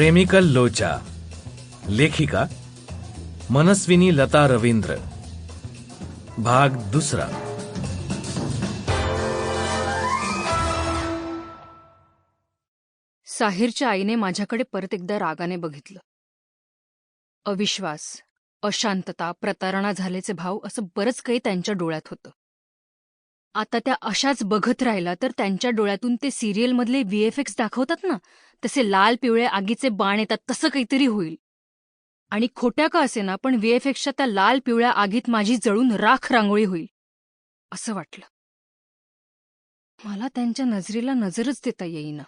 प्रेमिकल लोचा लेखिका मनस्विनी लता रवींद्र भाग दुसरा. साहिरच्या आईने माझ्याकडे परत एकदा रागाने बघितलं. अविश्वास अशांतता प्रतारणा झाल्याचे भाव असं बरंच काही त्यांच्या डोळ्यात होतं. आता त्या अशाच बघत राहिला तर त्यांच्या डोळ्यातून ते सिरियलमधले व्ही एफ एक्स दाखवतात ना? तसे लाल पिवळे आगीचे बाण येतात तसं काहीतरी होईल. आणि खोट्या का असे ना पण व्ही एफ एक्सच्या त्या लाल पिवळ्या आगीत माझी जळून राख रांगोळी होईल. असं वाटलं. मला त्यांच्या नजरेला नजरच देता येईना.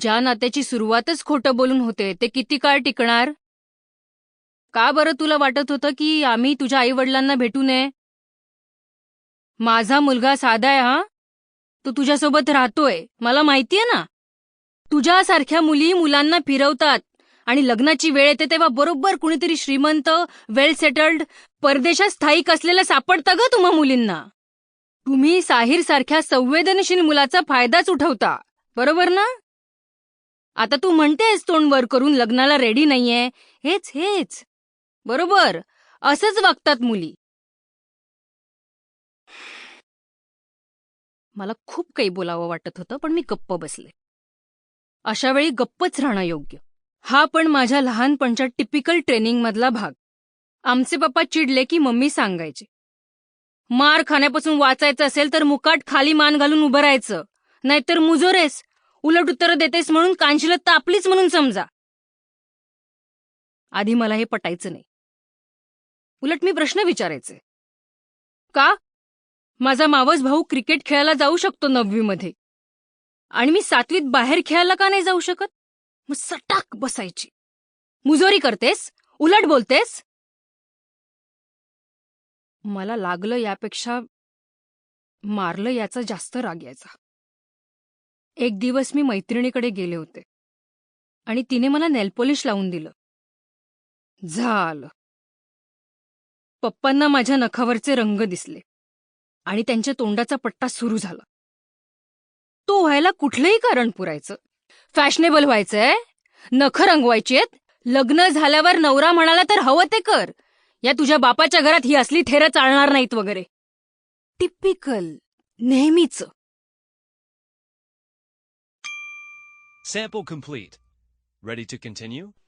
ज्या नात्याची सुरुवातच खोटं बोलून होते ते किती काळ टिकणार? का बरं तुला वाटत होतं की आम्ही तुझ्या आई वडिलांना भेटू नये? माझा मुलगा साधा आहे हा? तो तुझ्यासोबत राहतोय मला माहितीये ना? तुझ्यासारख्या मुली मुलांना फिरवतात आणि लग्नाची वेळ येते तेव्हा बरोबर कुणीतरी श्रीमंत वेल सेटल्ड परदेशात स्थायिक असलेलं सापडतं ग तुम्हा मुलींना. तुम्ही साहिर सारख्या संवेदनशील मुलाचा फायदाच उठवता बरोबर ना? आता तू म्हणतेस तोंड वर करून लग्नाला रेडी नाहीये. हेच हेच. बरोबर असंच वागतात मुली. मला खूप काही बोलावं वाटत होतं पण मी गप्प बसले. अशा वेळी गप्पच राहणं योग्य. हा पण माझ्या लहानपणच्या टिपिकल ट्रेनिंगमधला भाग. आमचे पप्पा चिडले की मम्मी सांगायचे. मार खाण्यापासून वाचायचं असेल तर मुकाट खाली मान घालून उभं राहायचं. नाहीतर मुजोरेस उलट उत्तरं देतेस म्हणून कांशीला तापलीच म्हणून समजा. आधी मला हे पटायचं नाही. उलट मी प्रश्न विचारायचे. का? माझा मावस भाऊ क्रिकेट खेळायला जाऊ शकतो नववीमध्ये. आणि मी सातवीत बाहेर खेळायला का नाही जाऊ शकत? मग सटाक बसायची. मुजोरी करतेस? उलट बोलतेस? मला लागलं यापेक्षा मारलं याचा जास्त राग यायचा. एक दिवस मी मैत्रिणीकडे गेले होते. आणि तिने मला नेलपॉलिश लावून दिलं. झालं. पप्पांना माझ्या नखावरचे रंग दिसले. आणि त्यांच्या तोंडाचा पट्टा सुरू झाला. तो व्हायला कुठलंही कारण पुरायचं. फॅशनेबल व्हायचंय नखं रंगवायची आहेत लग्न झाल्यावर नवरा म्हणाला तर हवं ते कर. या तुझ्या बापाच्या घरात ही असली थेरं चालणार नाहीत वगैरे. टिपिकल नेहमीच. Sample complete. Ready to continue?